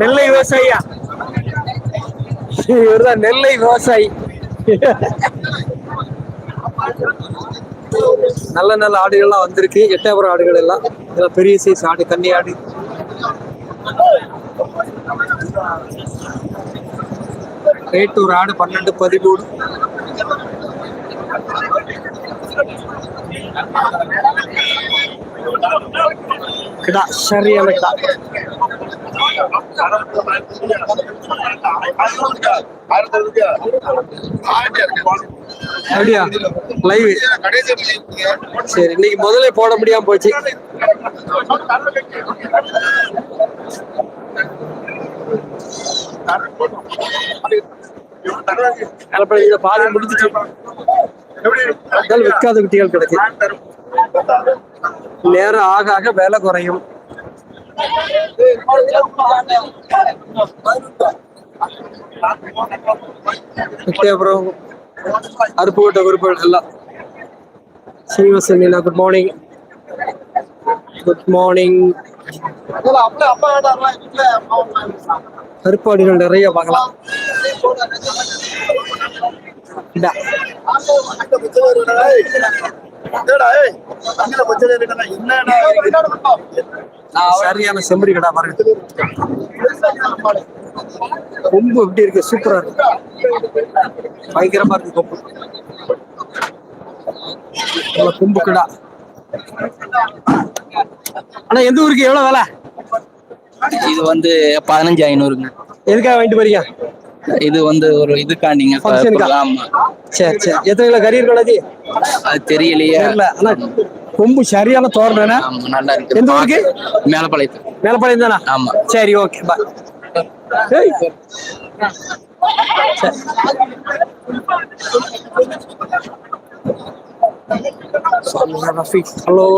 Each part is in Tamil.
நெல்லை விவசாயியா? இவர்தான் நெல்லை விவசாயி. நல்ல நல்ல ஆடுகள்லாம் வந்திருக்கு. எட்டாபுரம் ஆடுகள் எல்லாம். இதெல்லாம் பெரிய சைஸ் ஆடு கன்னி ஆடு. ரேட் ஒரு ஆடு பன்னெண்டு பதிமூணு. கிடா சரியான கிடா. அப்படியா? லைவ் சரி இன்னைக்கு முதல்ல போட முடியாம போச்சு. கலப்படம் இதை பாதி முடிஞ்சிட்டு விற்காத குட்டிகள் கிடைக்கும் நேரம் ஆக ஆக வேலை குறையும். ஓகே அப்புறம் அருப்பு குறிப்புகள் எல்லாம். Seenivasan good morning good morning கருப்பாடிகள் நிறைய பார்க்கலாம். இந்தா. சரியான செம்பரி கடா பாருங்க. கொம்பு எப்படி இருக்கு? சூப்பரா இருக்கு. பயங்கரமா இருக்கு கொம்பு. கொம்பு கடா. ஆனா எந்த ஊருக்கு? எவ்வளவு விலை? இது வந்து பதினஞ்சு ஐநூறுங்க. எதுக்காக வாங்கிட்டு போறீங்க? இது வந்து ஒரு இதுக்காண்டிங்க. சரி சரி. எத்தனை கிலோ கறி இருக்கும் அண்ணாச்சி? அது தெரியலையே. ஆனா கொம்பு சரியான தோரணை ஆமா நல்லா இருக்கு எந்த ஊருக்கு? மேலப்பாளையத்து மேலப்பாளையம் தானா ஆமா சரி ஓகே பாய் ஏய். சரி. சொல்லுங்க ரஃபீக் ஹலோ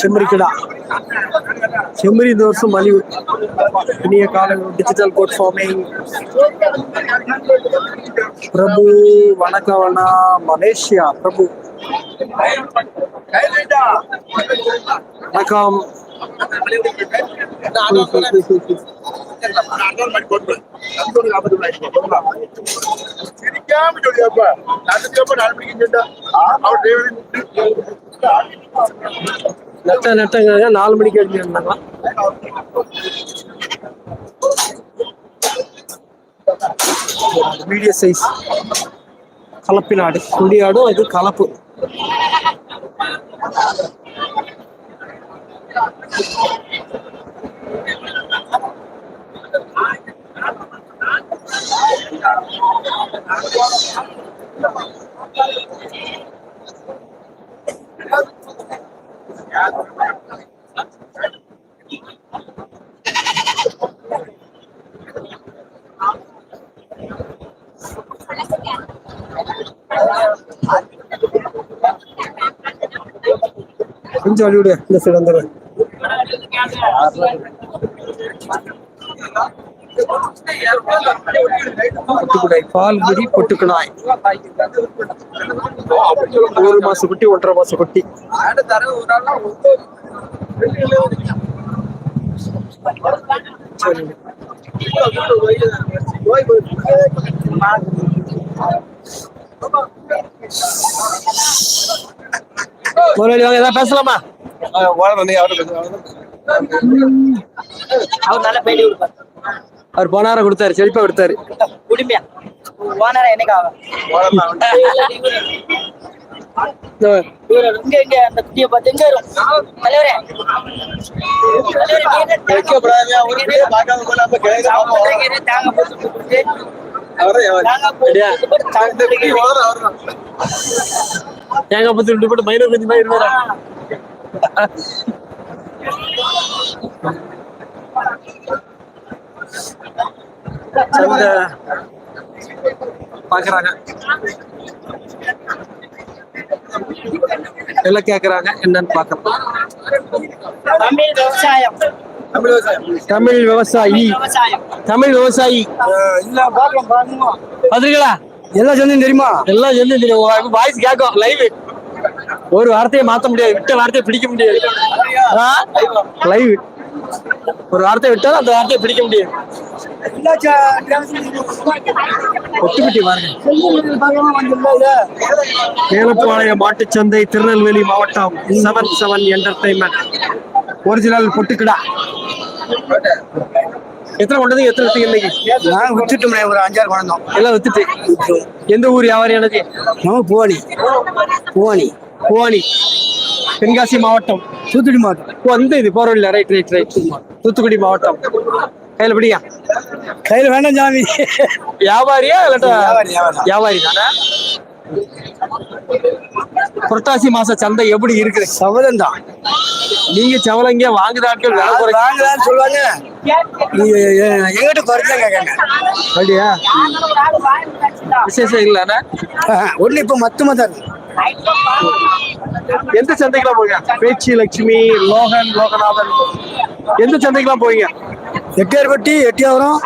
செம்மறிக்கடா. செம்மறி இந்த வருஷம் மலிவு. இனிய காலங்கள் டிஜிட்டல் கோட் ஃபார்மிங் பிரபு வணக்கவனா மலேசியா பிரபு. வணக்கம். நட்ட நட்டங்க நாலு மணிக்கு எழுதிருந்தாங்களா மீடிய சைஸ் கலப்பினாடு குண்டியாடும் இது கலப்பு. கொஞ்சம் வழி இந்த சைடு வந்துடுறேன் பொட்டுக்குடாய் பால் ஒரு மாச குட்டி ஒன்றரை மாச குட்டி. முதலாளி வாங்க ஏதாவது பேசலாமா? அவர் நல்ல பேட்டி கொடுப்பார் அவர் போனாரம் கொடுத்தாரு செழிப்பா கொடுத்தாரு. குடும்பியா ஓனரா என்னைக்கு ஆகும் இதோ, இவரு இங்க இங்க அந்த குட்டியை பார்த்து எங்க வரும்? தலைவரே. தலைவரே, நீங்க தான் சாப்பிடுறீங்க, தேங்காய் போட்டு கொடுத்து, பத்து ரெண்டு போட்டு மயிரை கொஞ்சம் சந்தை பாக்குறாங்க. எல்லாம் கேக்குறாங்க. என்னன்னு பாக்கலாம் தமிழ் விவசாயம். தமிழ் விவசாயி. தமிழ் விவசாயி. இல்ல பாக்கலாம் பாருங்க பாத்துருக்கீங்களா? எல்லா சொந்தம் தெரியுமா? எல்லாம் சேர்ந்து தெரியும். வாய்ஸ் கேட்கும். லைவ் ஒரு வார்த்தையை மாத்த முடியாது. விட்ட வார்த்தையை பிடிக்க முடியாது. லைவ் ஒரு வார்த்தையை விட்டாலும் அந்த வார்த்தையை பிடிக்க முடியாது. மேலப்பாளையம் மாட்டுச்சந்தை திருநெல்வேலி மாவட்டம் செவன் செவன் என்டர்டைன்மெண்ட் ஒரிஜினல் பொட்டுக்கடா. எத்தனை கொண்டது? எத்தனை வித்தீங்க இன்னைக்கு? நான் வித்துட்டோம்னே ஒரு அஞ்சாறு குழந்தோம் எல்லாம் வித்துட்டு. எந்த ஊர் வியாபாரியானது நம்ம புவானி. புவானி. புவானி தென்காசி மாவட்டம். தூத்துக்குடி மாவட்டம். ஓ, அந்த இது போறவில்லை ரைட் ரைட் ரைட் தூத்துக்குடி மாவட்டம். கையில பிடியா? கையில் வேண்டாம் சாமி. வியாபாரியா இல்லாட்டா வியாபாரி, தானே புரட்டாசி மாச சந்தை எப்படி இருக்குது சபதம் தான். நீங்க சவலங்க வாங்குதாட்கள் வாங்கலாம்னு சொல்லுவாங்க. எங்கிட்ட குறைச்சா கேட்காங்க அப்படியா? விசேஷம் இல்லைண்ணா ஒண்ணு இப்ப மொத்தமா தான் இருக்கு. எந்த சந்தைக்கெல்லாம் போவீங்க? பேச்சி லட்சுமி லோகன் லோகநாதன். எந்த சந்தைக்கெல்லாம் போவீங்க? எட்டியார்பட்டி எட்டியாவரம்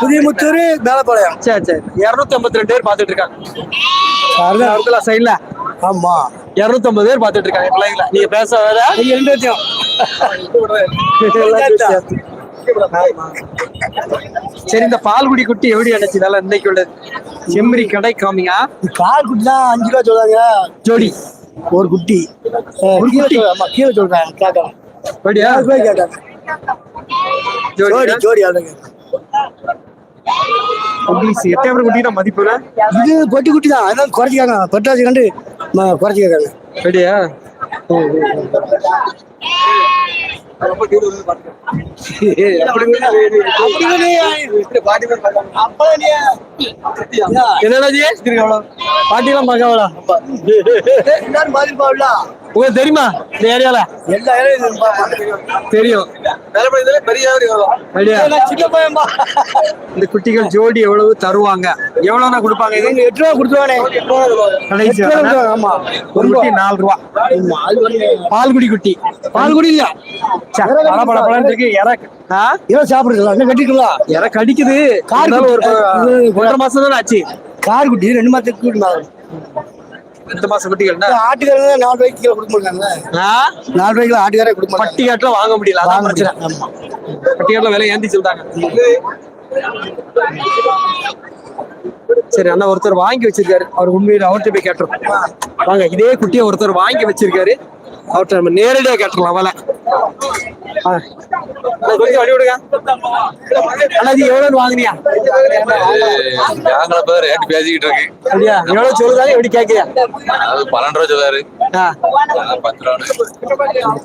புதியமுத்தூர் மேலப்பாளையம். சரி சரி. இருநூத்தி ஐம்பத்தி ரெண்டு பேர் பார்த்துட்டு இருக்காங்க. இருக்குல்ல சைட்ல? ஆமா. இருநூத்தி ஐம்பது பேர் பார்த்துட்டு இருக்காங்க. லைவ்ல நீங்க பேச வேற நீங்க ரெண்டு பேர்த்தையும் சரி இந்த பால்குடி குட்டி எப்படி அடைச்சு நல்லா இன்னைக்கு உள்ளது செம்மறி கடை காமிங்க. கால் குட்டி தான் அஞ்சு ரூபா சொல்றாங்க. ஜோடி. ஒரு குட்டி. கீழே? சொல்றாங்க. கேட்கலாம் அப்படியா? கேட்காங்க ஜோடி ஜோடி எட்டாயிரம் குட்டி தான் மதிப்பு இது பொட்டி குட்டி தான். அதான் குறைச்சிக்காங்க பட்டாசு கண்டு ம- குறைச்சி கேட்காங்க அப்படியா என்னடா ஜி? பாட்டிலாம் பார்க்கவளா எல்லாரும் பாதிப்பாவில்ல உங்களுக்கு தெரியுமா இந்த ஏரியால? எல்லா பார்ப்பாங்க தெரியும். இந்த குட்டிகள் ஜோடி எவ்வளவு தருவாங்க? எவ்வளவுனா கொடுப்பாங்க இது? எட்டு ரூபா கொடுத்துருவானே. கடைசி ஆமா. ஒரு குட்டி நாலு ரூபா. பால்குடி குட்டி. பால்குடி இல்ல. பலன்னு இருக்கு. இறக்கு? இவன் கட்டிக்கலாம் இற கடிக்குது. கார் ஒரு ஒன்றரை மாசம் தானே ஆச்சு. கார் குட்டி ரெண்டு மாதத்துக்கு இந்த மாசம் குட்டிகள்னா ஆட்டுக்காரங்க நாலு ரூபாய்க்கு கீழே கொடுக்க மாட்டாங்க ஆ? நாலு ரூபாய்க்கு ஆட்டுக்காரே கொடுக்க மாட்டாங்க. பட்டிக்காட்டுல வாங்க முடியல அதான் பிரச்சனை. ஆமா. பட்டிக்காட்டுல விலை ஏந்தி சொல்லிட்டாங்க சரி அண்ணா ஒருத்தர் வாங்கி வச்சிருக்காரு. அவர் உண்மையில அவர்கிட்ட போய் கேட்டுரும் வாங்க இதே குட்டியை ஒருத்தர் வாங்கி வச்சிருக்காரு. அவர்கிட்ட நம்ம நேரடியா கேட்டுறலாம் விலை. கொஞ்சம் வழி விடுங்க அண்ணா இது எவ்வளவு வாங்குனியா? நாங்கள பேர்? ரேட் பேசிக்கிட்டு இருக்கு அப்படியா? எவ்வளவு சொல்லுதாங்க? எப்படி கேட்கிறியா அது பன்னெண்டு ரூபா சொல்றாரு பத்து ரூபா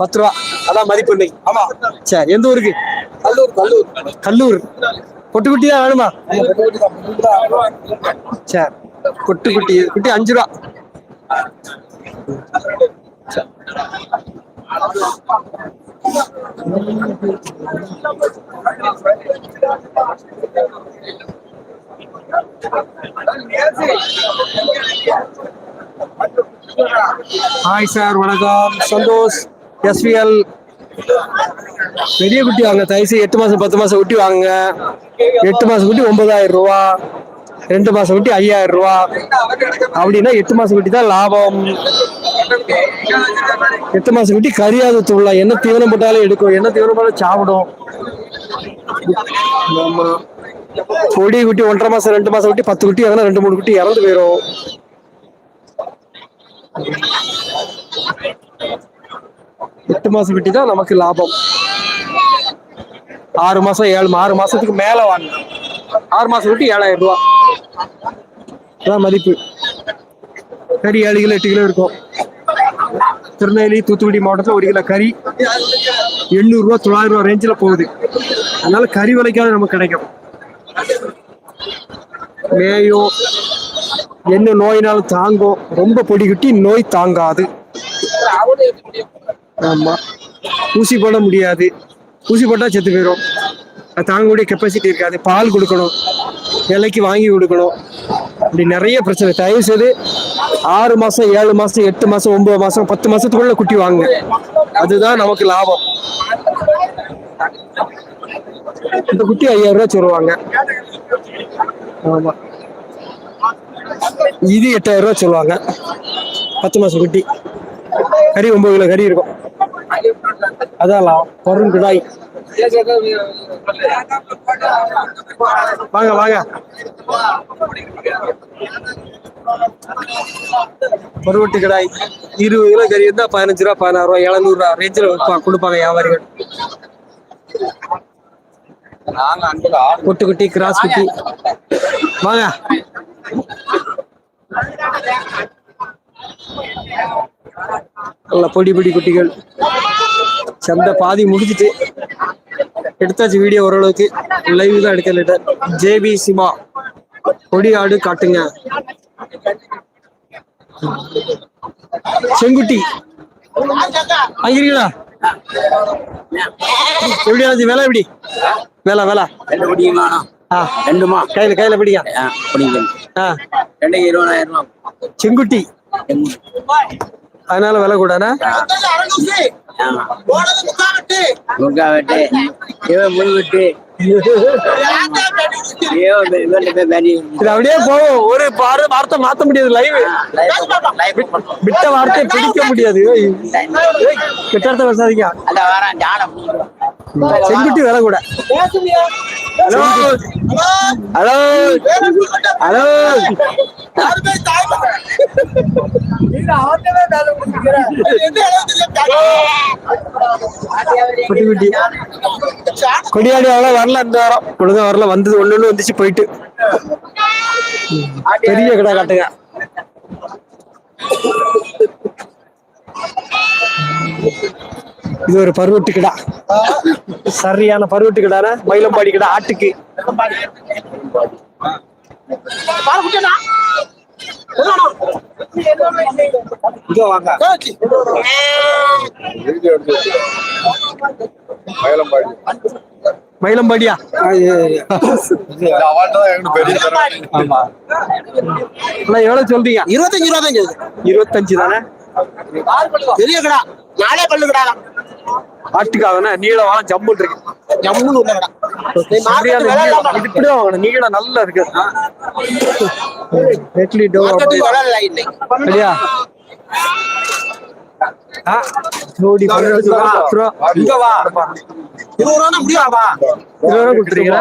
பத்து ரூபா. அதான் மதிப்பு இன்னைக்கு. ஆமா. சரி எந்த ஊருக்கு? கல்லூர் கல்லூர். கல்லூர். பொட்டு குட்டி தான் வேணுமா? சரி. பொட்டு குட்டி குட்டி அஞ்சு ரூபா. சரி. ஹாய் சார் வணக்கம். சந்தோஷ். எஸ்விஎல் பெரிய குட்டி வாங்க. தயசு எட்டு மாசம் பத்து மாசம் குட்டி வாங்க எட்டு மாசம் குட்டி ஒன்பதாயிரம் ரூபா. ரெண்டு மாசம் குட்டி ஐயாயிரம் ரூபா. அப்படின்னா எட்டு மாசம் குட்டி தான் லாபம். எட்டு மாசம் குட்டி கரியாத துள்ள என்ன தீவனம் போட்டாலும் எடுக்கும். என்ன தீவனம் போட்டாலும் சாப்பிடும். ஆமா. பொடி குட்டி ஒன்றரை மாசம் ரெண்டு மாசம் குட்டி பத்து குட்டி அதெல்லாம் ரெண்டு மூணு குட்டி இறந்து போயிடும் எட்டு மாசம் குட்டி தான் நமக்கு லாபம். ஆறு மாசம் ஏழு ஆறு மாசத்துக்கு மேல வாங்க. ஆறு மாசம் குட்டி ஏழாயிரம் ரூபா அதான் மதிப்பு. கறி ஏழு கிலோ எட்டு கிலோ இருக்கும். திருநெல்வேலி தூத்துக்குடி மாவட்டத்தில் ஒரு கிலோ கறி எண்ணூறு ரூபா தொள்ளாயிரம் ரூபா ரேஞ்சில் போகுது. அதனால கறி விலைக்காவது நமக்கு கிடைக்கும். மேயும் என்ன நோயினாலும் தாங்கும் ரொம்ப பொடி குட்டி நோய் தாங்காது. ஆமா. ஊசி போட முடியாது. ஊசி போட்டால் செத்து போயிடும் அது தாங்கக்கூடிய கெப்பாசிட்டி இருக்காது. பால் கொடுக்கணும். விலைக்கு வாங்கி கொடுக்கணும். இப்படி நிறைய பிரச்சனை. தயவு செய்து ஆறு மாசம் ஏழு மாசம் எட்டு மாசம் ஒன்பது மாசம் பத்து மாசத்துக்குள்ள குட்டி வாங்க. அதுதான் நமக்கு லாபம். இந்த குட்டி ஐயாயிரம் ரூபாய் சொல்லுவாங்க. ஆமா. இது எட்டாயிரம் ரூபாய் சொல்லுவாங்க. பத்து மாசம் குட்டி. கறி ஒன்பது கிலோ கறி இருக்கும். அதான் பொருள் கிடாய் வாங்க வாங்க. பருவட்டு கிடாய். இருபது கிலோ கறி இருந்தா பதினஞ்சு ரூபா பதினாறு ரூபா எழுநூறு ரூபா ரேஞ்சில் கொடுப்பாங்க வியாபாரிகள். பொட்டு குட்டி கிராஸ் குட்டி வாங்க. நல்ல பொடி பொடி குட்டிகள். சந்தை பாதி முடிஞ்சிட்டு எடுத்தாச்சு வீடியோ ஓரளவுக்கு. லைவ் தான் எடுக்கல ஜேபி சிமா கொடி ஆடு காட்டுங்க. செங்குட்டி. வாங்கிறீங்களா எப்படி விலை எப்படி? விலை விலை. ரெண்டுமா? கையில கையில பிடிங்க. பிடிக்கும் ஆ. ரெண்டு இருபதாயிரம் செங்குட்டி. அதனால விலை கூடனா முக்கா வெட்டு இவன் வெட்டு இது அப்படியே போகும். ஒரு பாரு வார்த்தை மாத்த முடியாது லைவ் விட்ட வார்த்தை பிடிக்க முடியாது. வரான் ஜானம் செங்குட்டி விலை கூட. ஹலோ. ஹலோ. ஹலோ. குட்டி குட்டி கொடியாடி அவ்வளோ வரல இந்த வாரம். ஒழுங்கா வரல. வந்தது ஒண்ணு ஒண்ணு வந்துச்சு போயிட்டு. பெரிய கடை காட்டுங்க. இது ஒரு பருவட்டு கிடா. சரியான பருவட்டு கிடான மயிலம்பாடி கிடா ஆட்டுக்கு. மயிலம்பாடியா? எவ்வளவு சொல்றீங்க? இருபத்தஞ்சு ரூபா தான் இருபத்தஞ்சு தானே? பெரிய கடா. நாலே பல்லு ஆட்டுக்காகனா நீளம் வாங்க ஜம்முன் இருக்கு. ஜம்முன்னு நீளம். இது இப்படிதான் வாங்கணும். நீளம் நல்லா இருக்கு. நெட்லி டோ. இருபது ரூபா முடியாவா இருபது ரூபா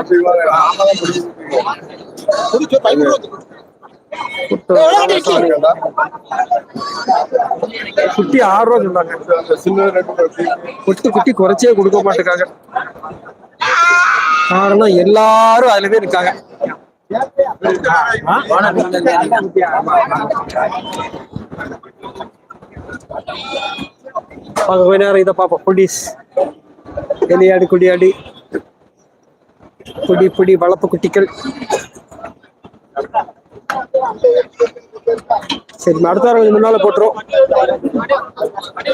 குட்டி ஆறு ரூபா சொன்னாங்க குட்டி குட்டி குறைச்சே கொடுக்க மாட்டேங்காங்க காரணம் எல்லாரும் அதுலவே இருக்காங்க கொஞ்ச நேரம் இதை பார்ப்போம். குட்டீஸ் எலியாடி குடியாடி குடி புடி வளர்ப்பு குட்டிகள். சரி அடுத்த வாரம் கொஞ்சம் முன்னால போட்டுரும்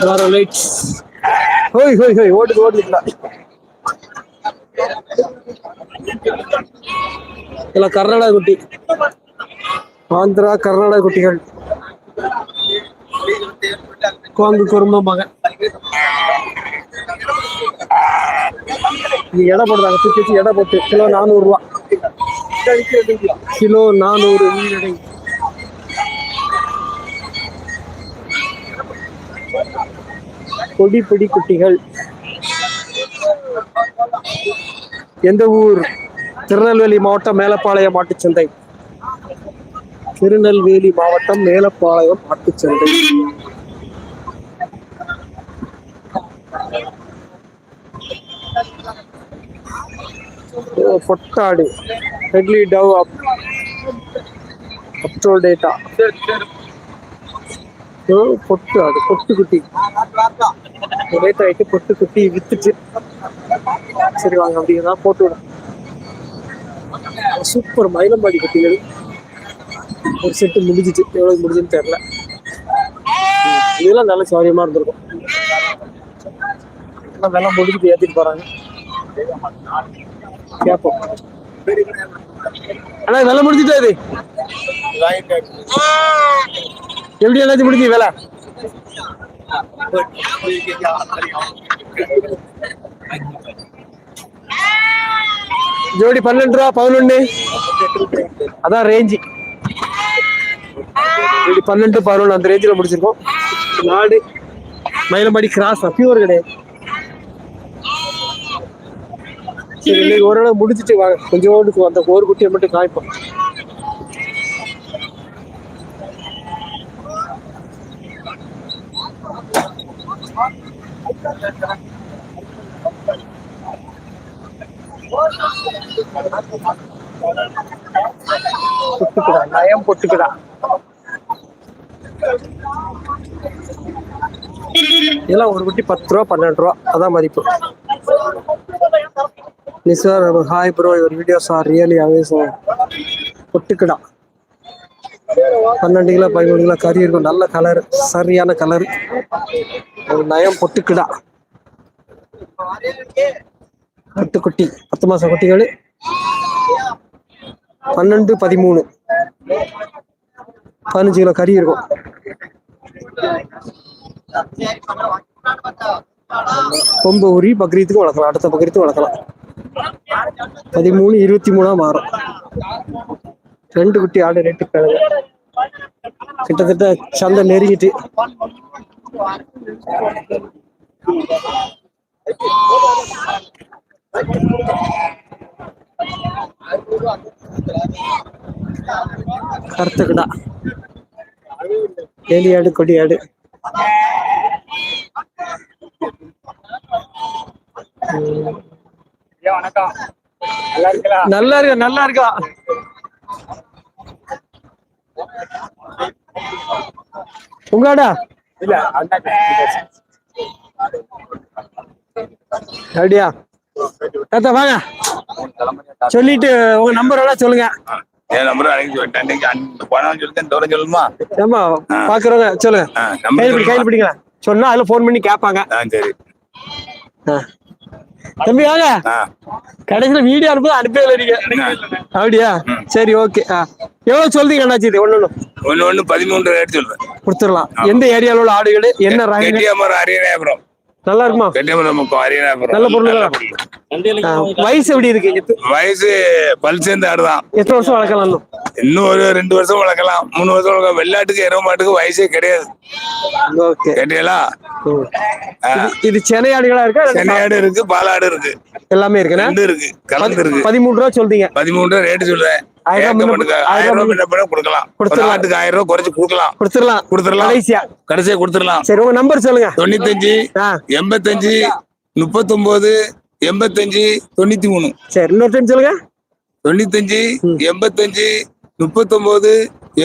வாரம் லைட்ஸ் ஹோய் ஹோய் ஹோய் ஓடுது ஓடுதுங்களா இதெல்லாம் கர்நாடகா குட்டி. ஆந்திரா கர்நாடகா குட்டிகள். கோங்கு குறும்பம்பாங்க இது எடை போடுறாங்க தூக்கி எடை போட்டு. கிலோ நானூறு ரூபா கிலோ நானூறு பொடி பொடி குட்டிகள். எந்த ஊர்? திருநெல்வேலி மாவட்டம் மேலப்பாளையம் மாட்டுச்சந்தை திருநெல்வேலி மாவட்டம் மேலப்பாளையம் மாட்டுச்சந்தை பொட்டாடு. ஹெட்லி டவ் அப் அப்டோல் டேட்டா பொட்டு அது பொட்டு குட்டி. ரேட் ஆயிட்டு பொட்டு குட்டி வித்துச்சு சரி வாங்க அப்படின்னா போட்டு விடும் சூப்பர் மயிலம்பாடி குட்டிகள். ஒரு செட்டு முடிஞ்சிச்சு. எவ்வளவு முடிஞ்சுன்னு தெரியல. இதெல்லாம் நல்ல சௌரியமா இருந்திருக்கும். எல்லாம் விலை முடிஞ்சுட்டு ஏத்திட்டு போறாங்க. கேட்போம் அண்ணா வெள்ளம் முடிஞ்சுட்டா இது? எப்படி எல்லாத்தையும் முடிஞ்சு வேலை? ஜோடி பன்னெண்டு ரூபா பதினொன்னு. அதான் ரேஞ்சு ஜோடி பன்னெண்டு பதினொன்று அந்த ரேஞ்சில் முடிச்சிருக்கோம். நாடு. மயிலம்பாடி கிராஸ் பியூர் கிடையாது. சரி இன்னைக்கு ஓரளவு முடிச்சுட்டு வாங்க கொஞ்சோண்டு அந்த ஒரு குட்டியை மட்டும் காய்ப்போம். பயம் பொட்டுக்குதான் இதெல்லாம் ஒரு குட்டி பத்து ரூபா பன்னெண்டு ரூபா. அதான் மதிப்பு. Nisar hi bro your videos are really amazing பொட்டுக்கடா பன்னெண்டு கிலோ பதிமூணு கிலோ கறி இருக்கும். நல்ல கலர் சரியான கலர் ஒரு நயம் பொட்டுக்கடா. பத்து குட்டி. பத்து மாசம் குட்டிகள். பன்னெண்டு பதிமூணு. பதினஞ்சு கிலோ கறி இருக்கும். கொம்பு உரி பக்ரீத்துக்கு வளர்க்கலாம். அடுத்த பக்ரீத்துக்கு வளர்க்கலாம். பதிமூணு இருபத்தி மூணா மாறும். ரெண்டு குட்டி ஆடு ரேட்டு கிழங்கு. கிட்டத்தட்ட சந்தை நெருங்கிட்டு. கருத்துக்கடா. ஏலி ஆடு கொடி ஆடு. வணக்கம். நல்லா இருக்கா நல்லா இருக்கா? உங்காடா இல்ல அப்படியா? தாத்தா வாங்க. சொல்லிட்டு உங்க நம்பர் எல்லாம் சொல்லுங்க. என் நம்பர் அன்னைக்கு சொல்லிட்டேன். அந்த பணம் சொல்லிட்டேன் தூரம் சொல்லுமா பாக்குறவங்க சொல்லுங்க. கையில்? கையில் சொன்னா அதுல போன் பண்ணி கேட்பாங்க சரி. தம்பி வாங்க. கடைசியில வீடியோ அனுப்புது அனுப்பவே நீங்க. அப்படியா? சரி ஓகே. எவ்வளவு சொல்றீங்க அண்ணாச்சி இது? ஒண்ணு ஒண்ணு. ஒண்ணு பதிமூன்று ரேட் சொல்றேன் கொடுத்துடலாம். எந்த ஏரியால உள்ள ஆடுகள்? என்ன ரகம் அரியநாயபுரம் நல்லா இருக்குமா? நல்ல பொருள் வயசு எப்படி இருக்கு வயசு பல் சேர்ந்த ஆடுதான் எத்தனை வருஷம் வளர்க்கலாம் இன்னும்? ஒரு ரெண்டு வருஷம் வளர்க்கலாம். மூணு வருஷம் வளர்க்கலாம். வெள்ளாட்டுக்கு இரவு மாட்டுக்கு வயசே கிடையாது. ம். இது- சென்னை ஆடுகளா இருக்கா? இல்ல சென்னையாடு இருக்கு பாலாடு இருக்கு. எல்லாமே இருக்குண்ணா? ரெண்டு இருக்கு கலந்து இருக்கு. பதிமூணு ரூபா சொல்றீங்க. பதிமூணு ரூபா ரேட்டு சொல்றேன். ஆயிரம் ரூபாய் கொடுக்கலாம். ஆட்டுக்கு ஆயிரம் ரூபாய் குறைச்சு கொடுக்கலாம். கொடுத்துடலாம். கொடுத்துடலாம். கடைசியா. கடைசியா கொடுத்துடலாம். சரி உங்க நம்பர் சொல்லுங்க. தொண்ணூத்தஞ்சு எண்பத்தஞ்சு முப்பத்தொன்பது எண்பத்தஞ்சு தொண்ணூத்தி மூணு சரி இன்னொரு டைம் சொல்லுங்க. தொண்ணூத்தஞ்சு எண்பத்தஞ்சு முப்பத்தொன்பது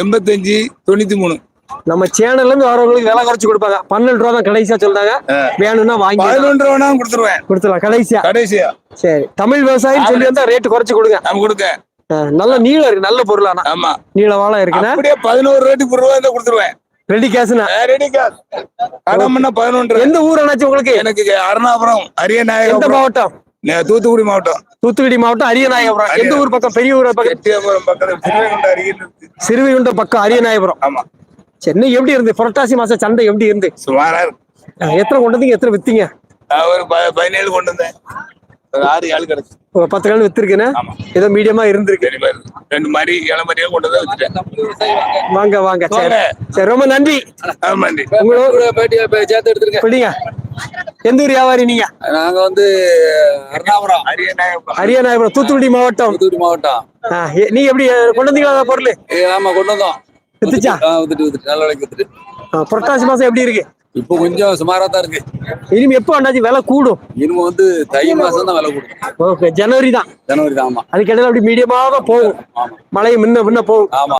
எண்பத்தஞ்சு தொண்ணூத்தி மூணு நம்ம சேனல்ல இருந்து வரவங்களுக்கு விலை குறைச்சு கொடுப்பாங்க. பன்னெண்டு ரூபா தான் கடைசியா சொல்றாங்க. வேணும்னா வாங்கி பதினொன்று ரூபா கொடுத்துருவேன். கொடுத்துடலாம். கடைசியா. கடைசியா. சரி தமிழ் விவசாயம் சொல்லி வந்தா ரேட் குறைச்சு கொடுங்க. நம்ம கொடுக்க நல்ல நீளம் இருக்கு நல்ல பொருளானா ஆமா. நீள வாழை இருக்குண்ணா. அப்படியே பதினோரு ரேட்டுக்கு ரூபா இருந்தா கொடுத்துருவேன். ரெடி கேஸ்னா ரெடி கடன் பண்ண பதினொன்று எந்த ஊர் அண்ணாச்சி உங்களுக்கு? எனக்கு அருணாபுரம் எந்த அரியநாயகபுரம் மாவட்டம் தூத்துக்குடி மாவட்டம். தூத்துக்குடி மாவட்டம் அரியநாயகபுரம். எந்த ஊர் பக்கம்? பெரிய ஊர் பக்கம்? இருக்கு. சிறுவைகுண்டம் பக்கம் அரியநாயகபுரம். ஆமா. சென்னை எப்படி இருந்து? புரட்டாசி மாசம் சந்தை எப்படி இருந்து? சுமாரா இருக்கு. எத்தனை கொண்டு வந்தீங்க? எத்தனை வித்தீங்க? ஒரு பதினேழு கொண்டு வந்தேன். ஒரு ஆறு ஏழு கிடச்சு. பத்து நாள் வித்திருக்கேன்னு ஆமா. ஏதோ மீடியமா இருந்திருக்கு. ரெண்டு மாதிரி ஏழை மாதிரியே கொண்டு வந்து வச்சுட்டேன். வாங்க வாங்க. சரி. சரி ரொம்ப நன்றி. ஆமாண்டி உங்களோட பேட்டி சேர்த்து எடுத்துருங்க. பிடிங்க. எந்த ஊர் வியாபாரி நீங்க? நாங்க வந்து அருணாபுரம். அரியநாயபுரம் தூத்துக்குடி மாவட்டம். தூத்துக்குடி மாவட்டம். நீங்க எப்படி கொண்டு வந்தீங்களா பொருள்? ஆமா கொண்டு வந்தோம். வித்துச்சா? வித்துட்டு வித்துட்டு. நல்ல விலைக்கு வித்துட்டு. புரட்டாசி மாசம் எப்படி இருக்கு? இப்போ கொஞ்சம் சுமாரா தான் இருக்கு. இனிமே எப்போ அண்ணாச்சி விலை கூடும்? இனிமே வந்து தை மாசம் தான் விலை கொடுக்கும் ஓகே ஜனவரி தான். ஜனவரி தான் ஆமா. அதுக்கிடையில அப்படி மீடியமாக போகும். ஆமா. மழை முன்ன முன்ன போகும். ஆமா.